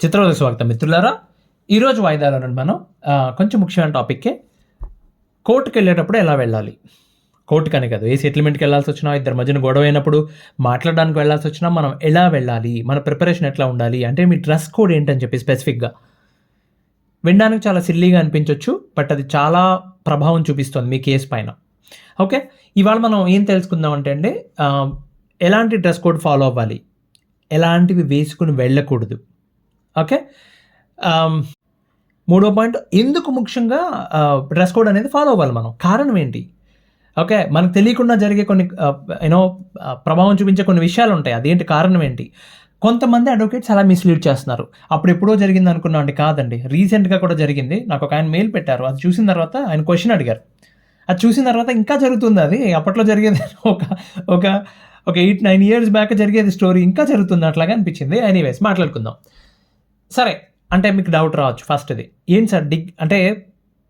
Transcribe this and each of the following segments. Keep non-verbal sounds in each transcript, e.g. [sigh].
చిత్రవద స్వాగతం మిత్రులారా ఈరోజు వాయిదాలో మనం కొంచెం ముఖ్యమైన టాపిక్కే కోర్టుకి వెళ్ళేటప్పుడు ఎలా వెళ్ళాలి? కోర్టు కానీ కాదు ఏ సెటిల్మెంట్కి వెళ్ళాల్సి వచ్చినా ఇద్దరి మధ్యన గొడవ అయినప్పుడు మాట్లాడడానికి వెళ్ళాల్సి వచ్చినా మనం ఎలా వెళ్ళాలి? మన ప్రిపరేషన్ ఎట్లా ఉండాలి? అంటే మీ డ్రెస్ కోడ్ ఏంటని చెప్పి స్పెసిఫిక్గా. వినడానికి చాలా సిల్లీగా అనిపించవచ్చు బట్ అది చాలా ప్రభావం చూపిస్తుంది మీ కేసు పైన. ఓకే? ఇవాళ మనం ఏం తెలుసుకుందాం అంటే అండి ఎలాంటి డ్రెస్ కోడ్ ఫాలో అవ్వాలి? ఎలాంటివి వేసుకుని వెళ్ళకూడదు? ఓకే? మూడో పాయింట్ ఎందుకు ముఖ్యంగా డ్రెస్ కోడ్ అనేది ఫాలో అవ్వాలి మనం. కారణం ఏంటి? ఓకే మనకు తెలియకుండా జరిగే కొన్ని యూనో ప్రభావం చూపించే కొన్ని విషయాలు ఉంటాయి. అదేంటి కారణం ఏంటి? కొంతమంది అడ్వకేట్స్ అలా మిస్లీడ్ చేస్తున్నారు. అప్పుడు ఎప్పుడో జరిగింది అనుకున్నా అండి కాదండి. రీసెంట్గా కూడా జరిగింది. నాకు ఒక ఆయన మెయిల్ పెట్టారు. అది చూసిన తర్వాత ఆయన క్వశ్చన్ అడిగారు. అది చూసిన తర్వాత ఇంకా జరుగుతుంది అది. అప్పట్లో జరిగేది [laughs] ఒక ఒక ఒక ఎయిట్ నైన్ ఇయర్స్ బ్యాక్ జరిగేది స్టోరీ ఇంకా జరుగుతుంది అట్లాగా అనిపించింది. ఎనీవేస్ మాట్లాడుకుందాం. సరే అంటే మీకు డౌట్ రావచ్చు ఫస్ట్ ఇది ఏంటి సార్ డిగ్ అంటే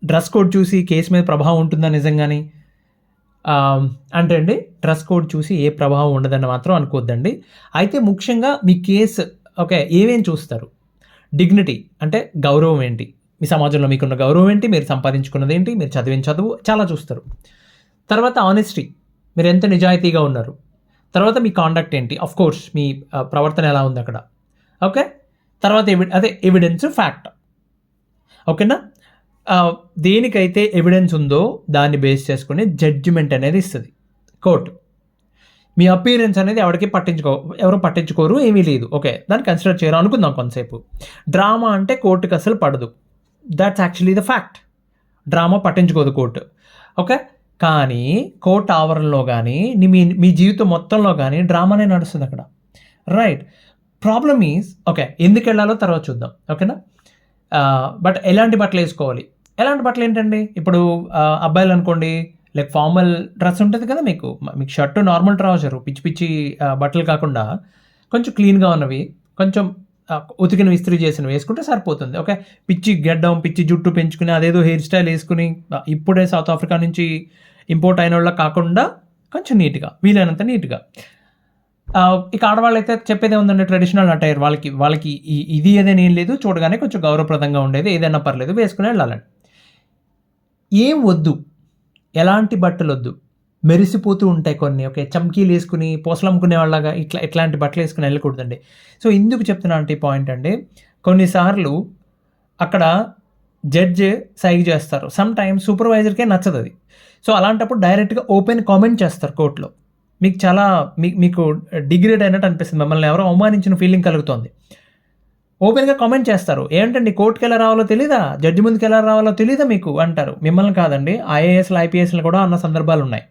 డ్రెస్ కోడ్ చూసి కేసు మీద ప్రభావం ఉంటుందా నిజంగాని? అంటే అండి డ్రెస్ కోడ్ చూసి ఏ ప్రభావం ఉండదని మాత్రం అనుకోవద్దండి అయితే ముఖ్యంగా మీ కేసు ఓకే ఏమేం చూస్తారు? డిగ్నిటీ అంటే గౌరవం ఏంటి? మీ సమాజంలో మీకున్న గౌరవం ఏంటి? మీరు సంపాదించుకున్నది ఏంటి? మీరు చదివిన చదువు చాలా చూస్తారు. తర్వాత ఆనెస్టీ మీరు ఎంత నిజాయితీగా ఉన్నారు? తర్వాత మీ కాండక్ట్ ఏంటి? అఫ్ కోర్స్ మీ ప్రవర్తన ఎలా ఉంది అక్కడ? ఓకే? తర్వాత ఎవి అదే ఎవిడెన్స్ ఫ్యాక్ట్ ఓకేనా? దేనికైతే ఎవిడెన్స్ ఉందో దాన్ని బేస్ చేసుకుని జడ్జిమెంట్ అనేది ఇస్తుంది. కోర్టు మీ అపీరెన్స్ అనేది ఎవరికి పట్టించుకో ఎవరు పట్టించుకోరు ఏమీ లేదు. ఓకే దాన్ని కన్సిడర్ చేయరు అనుకుందాం కొంతసేపు. డ్రామా అంటే కోర్టుకి అసలు పడదు. That's actually the fact drama పట్టించుకోదు కోర్టు. ఓకే? కానీ కోర్టు ఆవరణలో కానీ మీ మీ జీవితం మొత్తంలో కానీ డ్రామానే నడుస్తుంది అక్కడ. రైట్ ప్రాబ్లమ్ ఈజ్ ఓకే ఎందుకు వెళ్ళాలో తర్వాత చూద్దాం ఓకేనా? బట్ ఎలాంటి బట్టలు వేసుకోవాలి? ఎలాంటి బట్టలు ఏంటండి? ఇప్పుడు అబ్బాయిలు అనుకోండి లైక్ ఫార్మల్ డ్రెస్ ఉంటుంది కదా మీకు మీకు షర్టు నార్మల్ ట్రౌజర్ పిచ్చి పిచ్చి బట్టలు కాకుండా కొంచెం క్లీన్గా ఉన్నవి కొంచెం ఉతికిన ఇస్త్రీ చేసినవి వేసుకుంటే సరిపోతుంది ఓకే? పిచ్చి గెడ్డం పిచ్చి జుట్టు పెంచుకుని అదేదో హెయిర్ స్టైల్ వేసుకుని ఇప్పుడే సౌత్ ఆఫ్రికా నుంచి ఇంపోర్ట్ అయిన వాళ్ళ కాకుండా కొంచెం నీట్గా వీలైనంత నీట్గా ఇక ఆడవాళ్ళు అయితే చెప్పేదే ఉందండి ట్రెడిషనల్ అటైర్ వాళ్ళకి వాళ్ళకి ఇది ఏదైనా ఏం లేదు చూడగానే కొంచెం గౌరవప్రదంగా ఉండేది ఏదైనా పర్లేదు వేసుకుని వెళ్ళాలండి. ఏం వద్దు ఎలాంటి బట్టలు వద్దు మెరిసిపోతూ ఉంటాయి కొన్ని. ఓకే చమ్కీలు వేసుకుని పోసలమ్ముకునే వాళ్ళగా ఇట్లా ఇట్లాంటి బట్టలు వేసుకుని వెళ్ళకూడదండి. సో ఎందుకు చెప్తున్నా అంటే పాయింట్ అండి కొన్నిసార్లు అక్కడ జడ్జ్ సైగ్ చేస్తారు. సమ్ టైమ్స్ సూపర్వైజర్కే నచ్చదు అది. సో అలాంటప్పుడు డైరెక్ట్గా ఓపెన్ కామెంట్ చేస్తారు కోర్టులో. మీకు చాలా మీ మీకు డిగ్రేడ్ అయినట్టు అనిపిస్తుంది. మిమ్మల్ని ఎవరో అవమానించిన ఫీలింగ్ కలుగుతుంది. ఓపెన్గా కామెంట్ చేస్తారు. ఏంటండి కోర్టుకి ఎలా రావాలో తెలీదా? జడ్జి ముందుకు ఎలా రావాలో తెలీదా మీకు? అంటారు. మిమ్మల్ని కాదండి ఐఏఎస్లు ఐపీఎస్లు కూడా అన్న సందర్భాలు ఉన్నాయి.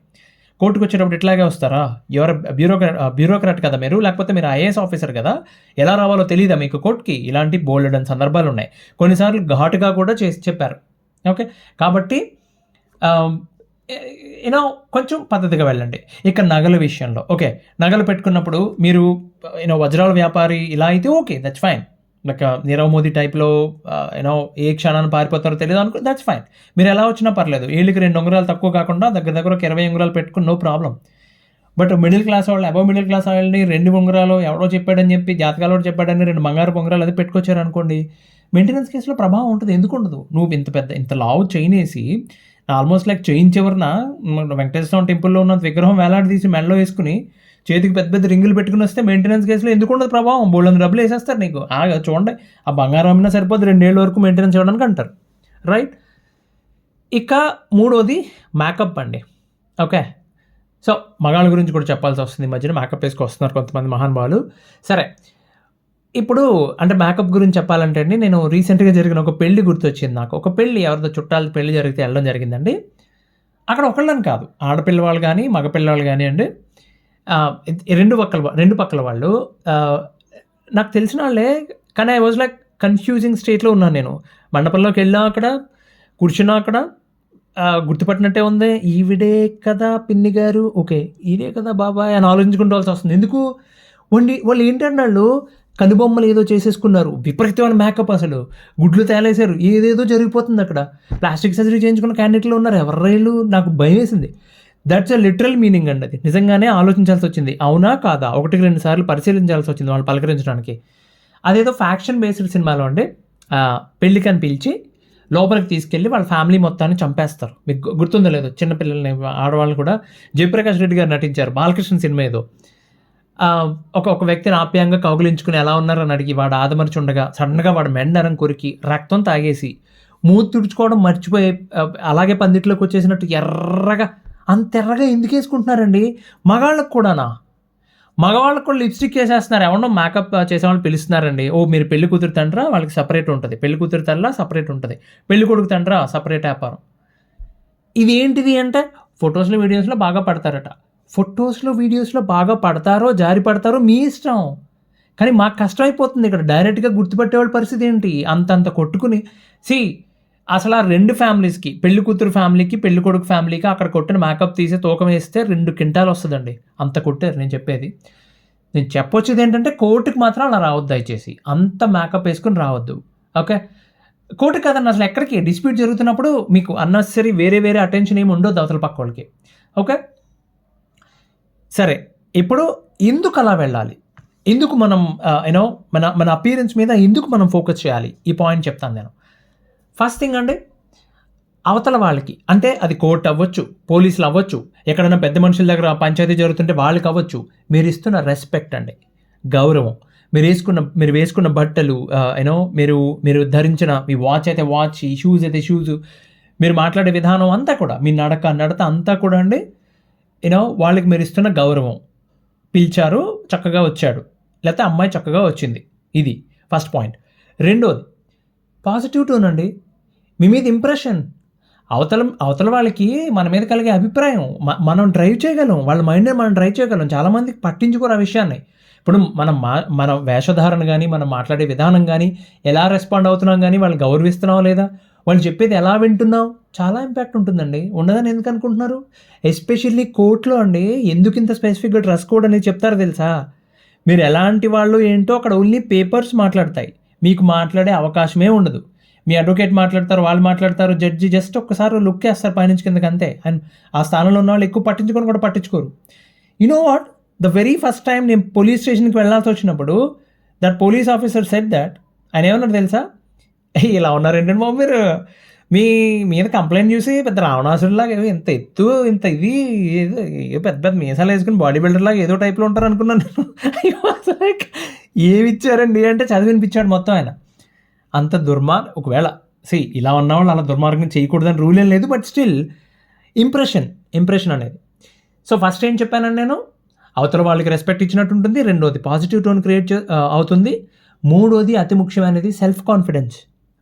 కోర్టుకు వచ్చేటప్పుడు ఇట్లాగే వస్తారా? ఎవరు బ్యూరోక్రా బ్యూరోక్రాట్ కదా మీరు? లేకపోతే మీరు ఐఏఎస్ ఆఫీసర్ కదా? ఎలా రావాలో తెలియదా మీకు కోర్టుకి? ఇలాంటి బోల్డ్ అని సందర్భాలు ఉన్నాయి. కొన్నిసార్లు ఘాటుగా కూడా చేసి చెప్పారు. ఓకే? కాబట్టి యూనో కొంచెం పద్ధతిగా వెళ్ళండి. ఇక నగల విషయంలో. ఓకే నగలు పెట్టుకున్నప్పుడు మీరు యూనో వజ్రాల వ్యాపారి ఇలా అయితే okay that's fine like uh, Nirav Modi టైప్లో యూనో uh, ఏ క్షణాన్ని పారిపోతారో తెలియదు అనుకో దట్స్ ఫైన్ మీరు ఎలా వచ్చినా పర్లేదు. ఏళ్ళకి రెండు ఉంగరాలు తక్కువ కాకుండా దగ్గర దగ్గర ఒక ఇరవై ఉంగరాలు పెట్టుకుని no problem but middle class వాళ్ళు అబౌవ్ మిడిల్ క్లాస్ వాళ్ళని రెండు ఉంగరాలు ఎవడో చెప్పాడని చెప్పి జాతకాలు చెప్పాడని రెండు బంగారు ఉంగరాలు అది పెట్టుకొచ్చారు అనుకోండి మెయింటెనెన్స్ కేసులో ప్రభావం ఉంటుంది ఎందుకు ఉండదు? నువ్వు ఇంత పెద్ద ఇంత లావు చైన్ వేసి ఆల్మోస్ట్ లైక్ చైన్ చివరన వెంకటేశ్వర స్వామి టెంపుల్లో ఉన్న విగ్రహం వేలాడదీసి మెడలో వేసుకుని చేతికి పెద్ద పెద్ద రింగులు పెట్టుకుని వస్తే మెయింటెనెన్స్ కేసులో ఎందుకు ఉండదు ప్రభావం? బోళ్ళని డబ్బులు వేసేస్తారు నీకు. చూడండి. ఆ బంగారం అమ్మినా సరిపోదు రెండేళ్ళ వరకు మెయింటెనెన్స్ ఇవ్వడానికి అంటారు. రైట్ ఇక మూడోది మేకప్ అండి. ఓకే సో మగాళ్ళ గురించి కూడా చెప్పాల్సి వస్తుంది ఈ మధ్యన. మేకప్ వేసుకు వస్తున్నారు కొంతమంది మహానుభావులు. సరే ఇప్పుడు అంటే మేకప్ గురించి చెప్పాలంటే అండి నేను రీసెంట్గా జరిగిన ఒక పెళ్ళి గుర్తొచ్చింది నాకు. ఒక పెళ్ళి ఎవరిదో చుట్టాలు పెళ్ళి జరిగితే వెళ్ళడం జరిగిందండి. అక్కడ ఒకళ్ళని కాదు ఆడపిల్ల వాళ్ళు కానీ మగపిల్లవాళ్ళు కానీ అండి రెండు పక్కల రెండు పక్కల వాళ్ళు నాకు తెలిసిన వాళ్ళే కానీ ఐ వాజ్ లైక్ కన్ఫ్యూజింగ్ స్టేట్లో ఉన్నాను నేను. మండపంలోకి వెళ్ళా అక్కడ కూర్చున్నా అక్కడ గుర్తుపట్టినట్టే ఉంది. ఈవిడే కదా పిన్ని గారు ఓకే ఈడే కదా బాబాయ్ అని ఆలోచించుకుంటూ వస్తుంది. ఎందుకు? వండి వాళ్ళు ఏంటంటే వాళ్ళు కనుబొమ్మలు ఏదో చేసేసుకున్నారు. విపరీతమైన మేకప్ అసలు. గుడ్లు తేలేశారు. ఏదేదో జరిగిపోతుంది అక్కడ. ప్లాస్టిక్ సర్జరీ చేయించుకున్న క్యాండిడేట్లు ఉన్నారు. ఎవరైలు నాకు భయం వేసింది. దట్స్ అ లిటరల్ మీనింగ్ అండి అది. నిజంగానే ఆలోచించాల్సి వచ్చింది. అవునా కాదా? ఒకటికి రెండు సార్లు పరిశీలించాల్సి వచ్చింది వాళ్ళు పలకరించడానికి. అదేదో ఫ్యాక్షన్ బేస్డ్ సినిమాలో అండి. పెళ్ళికని పిలిచి లోపలికి తీసుకెళ్ళి వాళ్ళ ఫ్యామిలీ మొత్తాన్ని చంపేస్తారు. మీకు గుర్తుందో లేదో? చిన్నపిల్లల్ని ఆడవాళ్ళు కూడా. జయప్రకాష్ రెడ్డి గారు నటించారు. బాలకృష్ణ సినిమా ఏదో. ఒక ఒక వ్యక్తిని ఆప్యాయంగా కౌగులించుకుని ఎలా ఉన్నారని అడిగి వాడు ఆదమర్చుండగా సడన్గా వాడు మెండరం కొరికి రక్తం తాగేసి మూతి తుడుచుకోవడం మర్చిపోయి అలాగే పందిట్లోకి వచ్చేసినట్టు ఎర్రగా అంత ఎర్రగా ఎందుకు వేసుకుంటున్నారండి? మగాళ్ళకు కూడానా? మగవాళ్ళకు కూడా లిప్స్టిక్ వేసేస్తున్నారు. ఎవరో మేకప్ చేసేవాళ్ళు పిలుస్తున్నారండి. ఓ మీరు పెళ్ళి కూతురు తండ్రా? వాళ్ళకి సపరేట్ ఉంటుంది. పెళ్ళి కూతురు తల్లా? సపరేట్ ఉంటుంది. పెళ్ళి కొడుకు తండ్రా? సపరేట్ వ్యాపారం. ఇది ఏంటిది అంటే ఫొటోస్లో వీడియోస్లో బాగా పడతారట. ఫొటోస్లో వీడియోస్లో బాగా పడతారో జారి పడతారో మీ ఇష్టం. కానీ మాకు కష్టం అయిపోతుంది ఇక్కడ డైరెక్ట్గా గుర్తుపట్టేవాళ్ళ పరిస్థితి ఏంటి? అంతంత కొట్టుకుని సి అసలు ఆ రెండు ఫ్యామిలీస్కి పెళ్ళి కూతురు ఫ్యామిలీకి పెళ్ళి కొడుకు ఫ్యామిలీకి అక్కడ కొట్టిన మేకప్ తీసి తూకం వేస్తే రెండు కింటాలు వస్తుందండి. అంత కొట్టారు నేను చెప్పేది. నేను చెప్పొచ్చేది ఏంటంటే కోర్టుకి మాత్రం అలా రావద్దు దయచేసి. అంత మేకప్ వేసుకుని రావద్దు. ఓకే? కోర్టు కాదండి అసలు ఎక్కడికి? డిస్ప్యూట్ జరుగుతున్నప్పుడు మీకు అన్నెసరీ వేరే వేరే అటెన్షన్ ఏమి ఉండదు అవతల పక్క వాళ్ళకి. ఓకే? సరే ఇప్పుడు ఎందుకు అలా వెళ్ళాలి? ఎందుకు మనం యూనో మన మన అపీరెన్స్ మీద ఎందుకు మనం ఫోకస్ చేయాలి? ఈ పాయింట్ చెప్తాను నేను. ఫస్ట్ థింగ్ అండి అవతల వాళ్ళకి అంటే అది కోర్టు అవ్వచ్చు పోలీసులు అవ్వచ్చు ఎక్కడైనా పెద్ద మనుషుల దగ్గర పంచాయతీ జరుగుతుంటే వాళ్ళకి అవ్వచ్చు మీరు ఇస్తున్న రెస్పెక్ట్ అండి గౌరవం. మీరు వేసుకున్న మీరు వేసుకున్న బట్టలు యూనో మీరు మీరు ధరించిన మీ వాచ్ అయితే వాచ్ ఈ షూస్ అయితే షూస్ మీరు మాట్లాడే విధానం అంతా కూడా మీ నడక నడత అంతా కూడా అండి యూనో వాళ్ళకి మీరు ఇస్తున్న గౌరవం. పిలిచారు చక్కగా వచ్చాడు. లేకపోతే అమ్మాయి చక్కగా వచ్చింది. ఇది ఫస్ట్ పాయింట్. రెండోది పాజిటివ్ టోన్ అండి. మీ మీద ఇంప్రెషన్. అవతల అవతల వాళ్ళకి మన మీద కలిగే అభిప్రాయం. మనం డ్రైవ్ చేయగలం. వాళ్ళ మైండ్ని మనం డ్రైవ్ చేయగలం. చాలామందికి పట్టించుకోరు ఆ విషయాన్ని. ఇప్పుడు మనం మా మన వేషధారణ కానీ మనం మాట్లాడే విధానం కానీ ఎలా రెస్పాండ్ అవుతున్నాం కానీ వాళ్ళు గౌరవిస్తున్నావా లేదా? వాళ్ళు చెప్పేది ఎలా వింటున్నావు? చాలా ఇంపాక్ట్ ఉంటుందండి. ఉండదని ఎందుకు అనుకుంటున్నారు? ఎస్పెషల్లీ కోర్టులో అండి ఎందుకు ఇంత స్పెసిఫిక్గా డ్రెస్ కోడ్ అనేది చెప్తారో తెలుసా? మీరు ఎలాంటి వాళ్ళు ఏంటో అక్కడ ఓన్లీ పేపర్స్ మాట్లాడతాయి. మీకు మాట్లాడే అవకాశమే ఉండదు. మీ అడ్వకేట్ మాట్లాడతారు వాళ్ళు మాట్లాడతారు జడ్జి జస్ట్ ఒక్కసారి లుక్ వేస్తారు పైనుంచి కిందకి అంతే. అండ్ ఆ స్థానంలో ఉన్న వాళ్ళు ఎక్కువ పట్టించుకొని కూడా పట్టించుకోరు. You know what the very first time నేను పోలీస్ స్టేషన్కి వెళ్ళాల్సి వచ్చినప్పుడు that police officer said that ఆయన ఏమన్నారు తెలుసా? ఇలా ఉన్నారండి బాబు మీరు. మీ మీద కంప్లైంట్ చూసి పెద్ద రావణాసుడిలాగా ఏదో ఇంత ఎత్తు ఇంత ఇది ఏదో ఏదో పెద్ద పెద్ద మీసాలు వేసుకుని బాడీ బిల్డర్ లాగా ఏదో టైప్లో ఉంటారు అనుకున్నాను నేను. ఏమి ఇచ్చారండి అంటే చదివినిపించాడు మొత్తం ఆయన. అంత దుర్మార్ ఒకవేళ సి ఇలా ఉన్నవాళ్ళు అలా దుర్మార్గం చేయకూడదని రూల్ ఏం లేదు బట్ స్టిల్ ఇంప్రెషన్ ఇంప్రెషన్ అనేది. సో ఫస్ట్ ఏం చెప్పానండి నేను? అవతల వాళ్ళకి రెస్పెక్ట్ ఇచ్చినట్టు ఉంటుంది రెండోది పాజిటివ్ టోన్ క్రియేట్ అవుతుంది మూడోది అతి ముఖ్యమైనది సెల్ఫ్ కాన్ఫిడెన్స్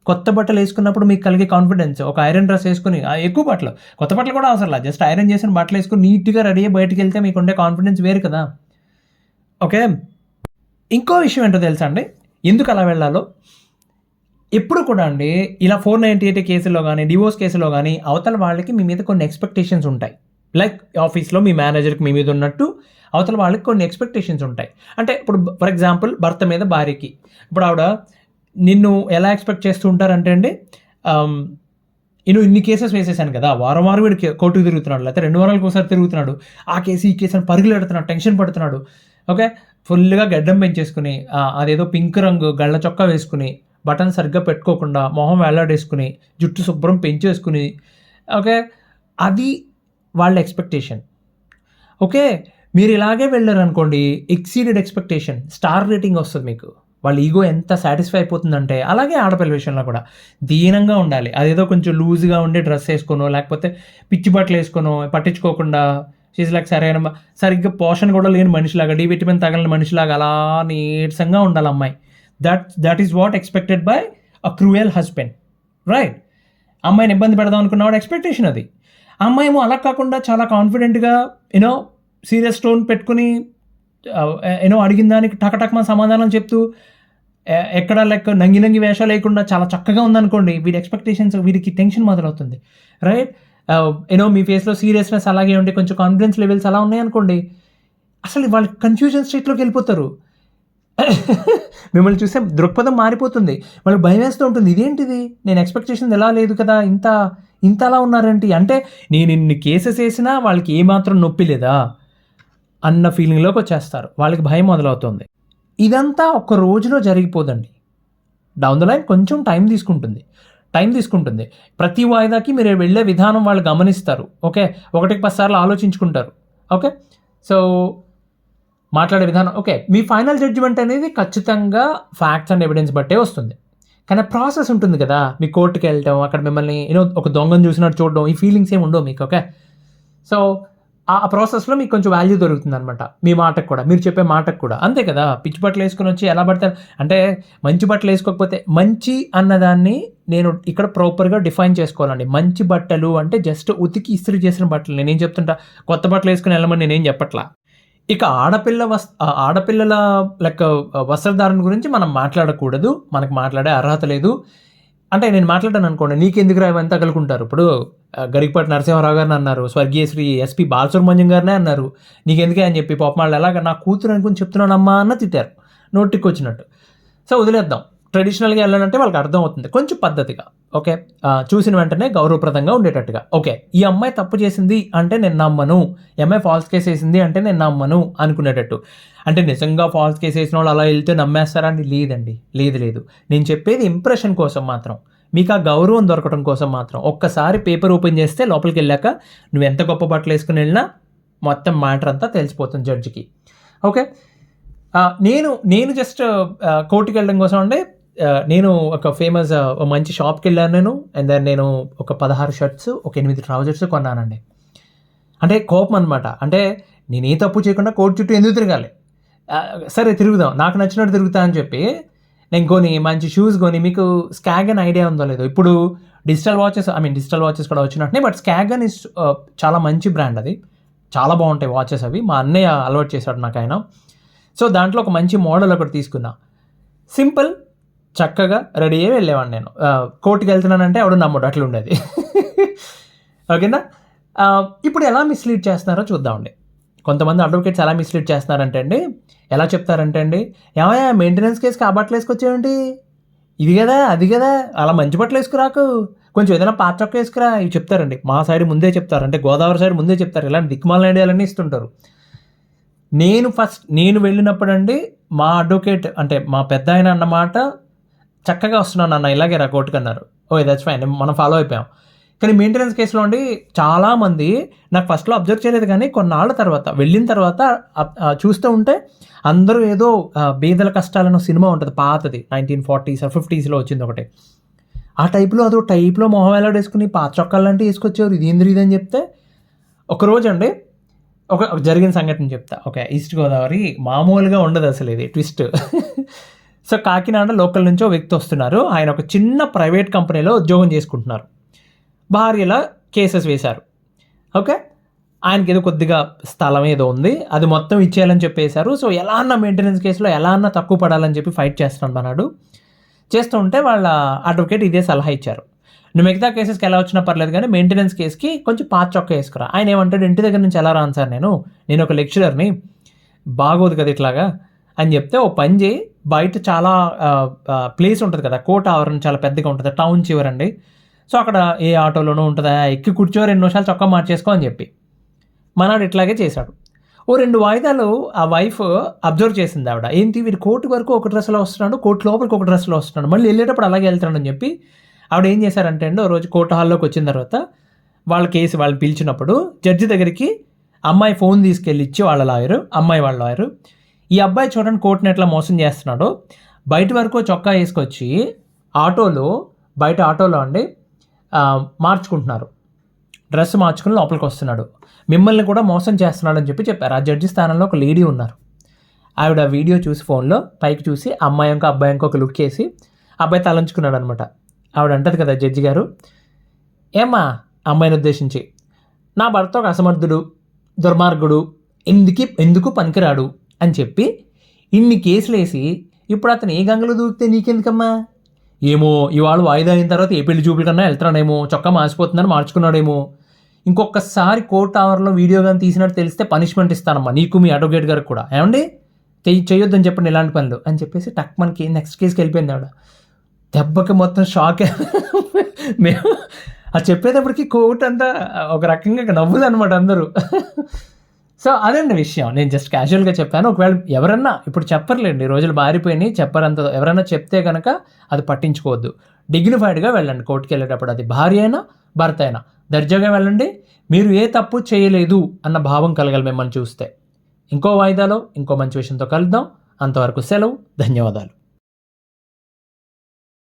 కొత్త బట్టలు వేసుకున్నప్పుడు మీకు కలిగే కాన్ఫిడెన్స్ ఒక ఐరన్ డ్రెస్ వేసుకుని ఎక్కువ బట్టలు. కొత్త బట్టలు కూడా అవసరం లేదు. జస్ట్ ఐరన్ చేసిన బట్టలు వేసుకుని నీట్గా రెడీ అయ్యి బయటికి వెళ్తే మీకు ఉండే కాన్ఫిడెన్స్ వేరు కదా. ఓకే ఇంకో విషయం ఏంటో తెలుసా అండి? ఎందుకు అలా వెళ్ళాలో? ఎప్పుడు కూడా అండి ఇలా ఫోర్ నైంటీ ఎయిట్ కేసులో కానీ డివోర్స్ కేసులో కానీ అవతల వాళ్ళకి మీ మీద కొన్ని ఎక్స్పెక్టేషన్స్ ఉంటాయి. లైక్ ఆఫీస్లో మీ మేనేజర్కి మీ మీద ఉన్నట్టు అవతల వాళ్ళకి కొన్ని ఎక్స్పెక్టేషన్స్ ఉంటాయి. అంటే ఇప్పుడు ఫర్ ఎగ్జాంపుల్ భర్త మీద భార్యకి. ఇప్పుడు ఆవిడ నిన్ను ఎలా ఎక్స్పెక్ట్ చేస్తూ ఉంటారంటే అండి నేను ఇన్ని కేసెస్ వేసేసాను కదా వారం వారం వీడు కోర్టుకు తిరుగుతున్నాడు లేకపోతే రెండు వారాలకు ఒకసారి తిరుగుతున్నాడు ఆ కేసు ఈ కేసు అని పరుగులు పెడుతున్నాడు టెన్షన్ పడుతున్నాడు ఓకే? ఫుల్గా గడ్డం పెంచేసుకుని అదేదో పింక్ రంగు గళ్ళ చొక్కా వేసుకుని బటన్ సరిగ్గా పెట్టుకోకుండా మొహం వేలాడేసుకుని జుట్టు శుభ్రం పెంచేసుకుని ఓకే? అది వాళ్ళ ఎక్స్పెక్టేషన్ ఓకే? మీరు ఇలాగే వెళ్ళారనుకోండి ఎక్సీడెడ్ ఎక్స్పెక్టేషన్ స్టార్ రేటింగ్ వస్తుంది మీకు. వాళ్ళ ఈగో ఎంత సాటిస్ఫై అయిపోతుందంటే అలాగే ఆడపిల్ల విషయంలో కూడా. దీనంగా ఉండాలి. అదేదో కొంచెం లూజ్గా ఉండే డ్రెస్ వేసుకోనో లేకపోతే పిచ్చి బట్టలు వేసుకోనో పట్టించుకోకుండా షీజ్ లైక్ సరైన సరిగ్గా పోషన్ కూడా లేని మనిషిలాగా డి విటమిన్ తగలని మనిషిలాగా అలా నీరసంగా ఉండాలి అమ్మాయి. That that is what expected by a cruel husband right అమ్మాయిని ఇబ్బంది పెడదాం అనుకున్నవాడు ఎక్స్పెక్టేషన్ అది. అమ్మాయి ఏమో అలా కాకుండా చాలా కాన్ఫిడెంట్గా యూనో సీరియస్ టోన్ పెట్టుకుని uh, యూనో అడిగిన దానికి టకటక్మ సమాధానం చెప్తూ ఎక్కడ లెక్క నంగి నంగి వేషాలు లేకుండా చాలా చక్కగా ఉందనుకోండి వీడి ఎక్స్పెక్టేషన్స్ వీడికి టెన్షన్ మొదలవుతుంది. రైట్ యూనో uh, మీ ఫేస్లో సీరియస్నెస్ అలాగే ఉండి కొంచెం కాన్ఫిడెన్స్ లెవెల్స్ అలా ఉన్నాయనుకోండి అసలు వాళ్ళు కన్ఫ్యూజన్ స్టేట్లోకి వెళ్ళిపోతారు. [laughs] మిమ్మల్ని చూస్తే దృక్పథం మారిపోతుంది. వాళ్ళకి భయం వేస్తూ ఉంటుంది ఇదేంటిది? నేను ఎక్స్పెక్ట్ చేసింది ఎలా లేదు కదా ఇంత ఇంత అలా ఉన్నారేంటి? అంటే నేను ఇన్ని కేసెస్ వేసినా వాళ్ళకి ఏమాత్రం నొప్పి లేదా? అన్న ఫీలింగ్లోకి వచ్చేస్తారు. వాళ్ళకి భయం మొదలవుతుంది. ఇదంతా ఒక రోజులో జరిగిపోదండి. డౌన్ ద లైన్ కొంచెం టైం తీసుకుంటుంది. టైం తీసుకుంటుంది. ప్రతి వాయిదాకి మీరు వెళ్ళే విధానం వాళ్ళు గమనిస్తారు. ఓకే ఒకటికి పది సార్లు ఆలోచించుకుంటారు. ఓకే సో మాట్లాడే విధానం. ఓకే మీ ఫైనల్ జడ్జిమెంట్ అనేది ఖచ్చితంగా ఫ్యాక్ట్స్ అండ్ ఎవిడెన్స్ బట్టే వస్తుంది. కానీ ప్రాసెస్ ఉంటుంది కదా. మీ కోర్టుకి వెళ్ళటం అక్కడ మిమ్మల్ని యూనో ఒక దొంగను చూసినట్టు చూడడం ఈ ఫీలింగ్స్ ఏమి ఉండవు మీకు. ఓకే సో ఆ ప్రాసెస్లో మీకు కొంచెం వాల్యూ దొరుకుతుంది అనమాట మీ మాటకు కూడా మీరు చెప్పే మాటకు కూడా. అంతే కదా పిచ్చి బట్టలు వేసుకుని వచ్చి ఎలా పడతారు? అంటే మంచి బట్టలు వేసుకోకపోతే మంచి అన్నదాన్ని నేను ఇక్కడ ప్రాపర్గా డిఫైన్ చేసుకోవాలండి. మంచి బట్టలు అంటే జస్ట్ ఉతికి ఇస్త్రీ చేసిన బట్టలు. నేనేం చెప్తుంటా? కొత్త బట్టలు వేసుకుని వెళ్ళమని నేనేం చెప్పట్లా? ఇక ఆడపిల్ల వస్ ఆడపిల్లల లెక్క వస్త్రధారణ గురించి మనం మాట్లాడకూడదు. మనకు మాట్లాడే అర్హత లేదు. అంటే నేను మాట్లాడాను అనుకోండి నీకెందుకు ఇవన్నీ తగలుకుంటారు ఇప్పుడు గరికపాటి నరసింహారావు గారిని అన్నారు స్వర్గీయ శ్రీ ఎస్పి బాలసుబ్రహ్మణ్యం గారినే అన్నారు నీకెందుకే అని చెప్పి పాపం వాళ్ళు ఎలాగ నా కూతురు అనుకుని చెప్తున్నానమ్మా అన్న తిట్టారు. నోటికి వచ్చినట్టు సో వదిలేద్దాం. ట్రెడిషనల్గా వెళ్ళాలంటే వాళ్ళకి అర్థం అవుతుంది కొంచెం పద్ధతిగా. ఓకే? చూసిన వెంటనే గౌరవప్రదంగా ఉండేటట్టుగా. ఓకే? ఈ అమ్మాయి తప్పు చేసింది అంటే నేను నమ్మను. ఈ అమ్మాయి ఫాల్స్ కేసు వేసింది అంటే నేను నమ్మను అనుకునేటట్టు. అంటే నిజంగా ఫాల్స్ కేసు వేసిన వాళ్ళు అలా వెళ్తే నమ్మేస్తారా అని లేదండి. లేదు లేదు. నేను చెప్పేది ఇంప్రెషన్ కోసం మాత్రం. మీకు ఆ గౌరవం దొరకడం కోసం మాత్రం. ఒక్కసారి పేపర్ ఓపెన్ చేస్తే లోపలికి వెళ్ళాక నువ్వు ఎంత గొప్ప బట్టలు వేసుకుని వెళ్ళినా మొత్తం మ్యాటర్ అంతా తెలిసిపోతుంది జడ్జికి ఓకే? నేను నేను జస్ట్ కోర్టుకి వెళ్ళడం కోసం అంటే నేను ఒక ఫేమస్ మంచి షాప్కి వెళ్ళాను నేను. అండ్ దెన్ నేను ఒక పదహారు షర్ట్స్ ఒక ఎనిమిది ట్రౌజర్స్ కొన్నానండి. అంటే కోపం అనమాట అంటే నేను ఏ తప్పు చేయకుండా కోర్టు చుట్టూ ఎందుకు తిరగాలి? సరే తిరుగుదాం. నాకు నచ్చినట్టు తిరుగుతా అని చెప్పి నేను కొని మంచి షూస్ కొని మీకు స్కాగ్ అని ఐడియా ఉందో లేదో. ఇప్పుడు digital watches I mean digital watches కూడా వచ్చినట్టునే బట్ స్కాగ్ అని చాలా మంచి బ్రాండ్ అది. చాలా బాగుంటాయి వాచెస్ అవి. మా అన్నయ్య అలవాటు చేశాడు నాకు ఆయన. సో దాంట్లో ఒక మంచి మోడల్ ఒకటి తీసుకున్నా. సింపుల్ చక్కగా రెడీ అయ్యి వెళ్ళేవాడిని నేను. కోర్టుకి వెళ్తున్నానంటే ఎవడు నమ్మడు అట్లా ఉండేది. ఓకేనా? ఇప్పుడు ఎలా మిస్లీడ్ చేస్తున్నారో చూద్దామండి. కొంతమంది అడ్వకేట్స్ ఎలా మిస్లీడ్ చేస్తున్నారంటే అండి ఎలా చెప్తారంటే అండి ఏమయ్యా మెయింటెనెన్స్ కేసుకి ఆ బట్టలు వేసుకొచ్చేయండి. ఇది కదా అది కదా అలా మంచి బట్టలు వేసుకురాకు. కొంచెం ఏదైనా పాత చొక్క వేసుకురా ఇవి చెప్తారండి. మా సైడ్ ముందే చెప్తారు అంటే గోదావరి సైడ్ ముందే చెప్తారు. ఇలాంటి దిక్మాల ఐడియాలన్నీ ఇస్తుంటారు. నేను ఫస్ట్ నేను వెళ్ళినప్పుడు అండి మా అడ్వకేట్ అంటే మా పెద్ద ఆయన అన్నమాట చక్కగా వస్తున్నాను అన్న ఇలాగే రా కోర్టుకు అన్నారు. ఓ దట్స్ ఫైన్ మనం ఫాలో అయిపోయాం. కానీ మెయింటెనెన్స్ కేసులో అండి చాలామంది నాకు ఫస్ట్లో అబ్జర్వ్ చేయలేదు కానీ కొన్నాళ్ళ తర్వాత వెళ్ళిన తర్వాత చూస్తూ ఉంటే అందరూ ఏదో బీదల కష్టాలను సినిమా ఉంటుంది పాతది నైన్టీన్ ఫార్టీస్ ఫిఫ్టీస్లో వచ్చింది ఒకటి. ఆ టైప్లో అదో టైప్లో మొహం వేలాడేసుకుని పాత చొక్కాలు లాంటివి వేసుకొచ్చేవారు? ఇది ఏంది ఇదని అని చెప్తే ఒకరోజు అండి ఒక జరిగిన సంఘటన చెప్తా. ఓకే ఈస్ట్ గోదావరి మామూలుగా ఉండదు అసలు ఇది ట్విస్ట్ సో కాకినాడ లోకల్ నుంచి ఒక వ్యక్తి వస్తున్నారు. ఆయన ఒక చిన్న ప్రైవేట్ కంపెనీలో ఉద్యోగం చేసుకుంటున్నారు. భార్యలా కేసెస్ వేశారు. ఓకే? ఆయనకి ఏదో కొద్దిగా స్థలం ఏదో ఉంది. అది మొత్తం ఇచ్చేయాలని చెప్పేశారు. సో ఎలా అన్న మెయింటెనెన్స్ కేసులో ఎలా అన్న తక్కువ పడాలని చెప్పి ఫైట్ చేస్తున్నాను అన్నాడు చేస్తూ ఉంటే వాళ్ళ అడ్వకేట్ ఇదే సలహా ఇచ్చారు. నువ్వు మిగతా కేసెస్కి ఎలా వచ్చినా పర్లేదు కానీ మెయింటెనెన్స్ కేసుకి కొంచెం పాత చొక్క వేసుకురా. ఆయన ఏమంటాడు ఇంటి దగ్గర నుంచి ఎలా రాను సార్ నేను? నేను ఒక లెక్చరర్ని బాగోదు కదా ఇట్లాగా. అని చెప్తే ఓ పని చేయి. బయట చాలా ప్లేస్ ఉంటుంది కదా. కోట ఆవరణ చాలా పెద్దగా ఉంటుంది. టౌన్ చివరండి. సో అక్కడ ఏ ఆటోలోనూ ఉంటుందా ఎక్కి కూర్చో రెండు నిమిషాలు చొక్కా మార్చేసుకో అని చెప్పి. మనాడు ఇట్లాగే చేశాడు. ఓ రెండు వాయిదాలు ఆ వైఫ్ అబ్జర్వ్ చేసింది ఆవిడ. ఏంటి? వీడు కోర్టు వరకు ఒక డ్రెస్లో వస్తున్నాడు కోర్టు లోపలికి ఒక డ్రెస్లో వస్తున్నాడు. మళ్ళీ వెళ్ళేటప్పుడు అలాగే వెళ్తున్నాడు అని చెప్పి ఆవిడ ఏం చేశారంటే అండి ఓ రోజు కోర్టు హాల్లోకి వచ్చిన తర్వాత వాళ్ళ కేసు వాళ్ళు పిలిచినప్పుడు జడ్జి దగ్గరికి అమ్మాయి ఫోన్ తీసుకెళ్ళి ఇచ్చి వాళ్ళ లాయరు అమ్మాయి వాళ్ళ లాయరు ఈ అబ్బాయి చూడండి కోర్టుని ఎట్లా మోసం చేస్తున్నాడు? బయట వరకు చొక్కా వేసుకొచ్చి ఆటోలో బయట ఆటోలో అండి మార్చుకుంటున్నారు. డ్రెస్ మార్చుకుని లోపలికి వస్తున్నాడు. మిమ్మల్ని కూడా మోసం చేస్తున్నాడు అని చెప్పి చెప్పారు. ఆ జడ్జి స్థానంలో ఒక లేడీ ఉన్నారు. ఆవిడ వీడియో చూసి ఫోన్లో పైకి చూసి అమ్మాయి ఇంకో అబ్బాయి ఇంకో ఒక లుక్ వేసి అబ్బాయి తలంచుకున్నాడు అనమాట. ఆవిడ అంటది కదా జడ్జి గారు ఏమ్మా అమ్మాయిని ఉద్దేశించి నా భర్త ఒక అసమర్థుడు దుర్మార్గుడు ఎందుకు ఎందుకు పనికిరాడు? అని చెప్పి ఇన్ని కేసులు వేసి ఇప్పుడు అతను ఏ గంగలో దూకితే నీకెందుకమ్మా? ఏమో ఇవాళ వాయిదా అయిన తర్వాత ఏ పెళ్ళి చూపుల కన్నా వెళ్తున్నాడేమో చొక్కా మార్చిపోతుందని మార్చుకున్నాడేమో. ఇంకొకసారి కోర్ట్ ఆవర్లో వీడియో కానీ తీసినట్టు తెలిస్తే పనిష్మెంట్ ఇస్తానమ్మా నీకు మీ అడ్వకేట్ గారికి కూడా. ఏమండి? చేయొద్దని చెప్పండి ఇలాంటి పనులు అని చెప్పేసి టక్ మనకి నెక్స్ట్ కేసుకి వెళ్ళిపోయింది ఆవిడ. దెబ్బకి మొత్తం షాక్. మేము అది చెప్పేటప్పటికి కోర్ట్ అంతా ఒక రకంగా నవ్వులు అనమాట అందరూ. సో అదండి విషయం. నేను జస్ట్ క్యాజువల్గా చెప్పాను. ఒకవేళ ఎవరన్నా ఇప్పుడు చెప్పర్లేండి ఈ రోజులు మారిపోయినాయి చెప్పరంత ఎవరన్నా చెప్తే కనుక అది పట్టించుకోవద్దు. డిగ్నిఫైడ్గా వెళ్ళండి. కోర్టుకి వెళ్ళేటప్పుడు అది భార్య అయినా భర్త అయినా. దర్జాగా వెళ్ళండి. మీరు ఏ తప్పు చేయలేదు అన్న భావం కలగాలి మిమ్మల్ని చూస్తే. ఇంకో వాయిదాలో ఇంకో మంచి విషయంతో కలుద్దాం. అంతవరకు సెలవు. ధన్యవాదాలు.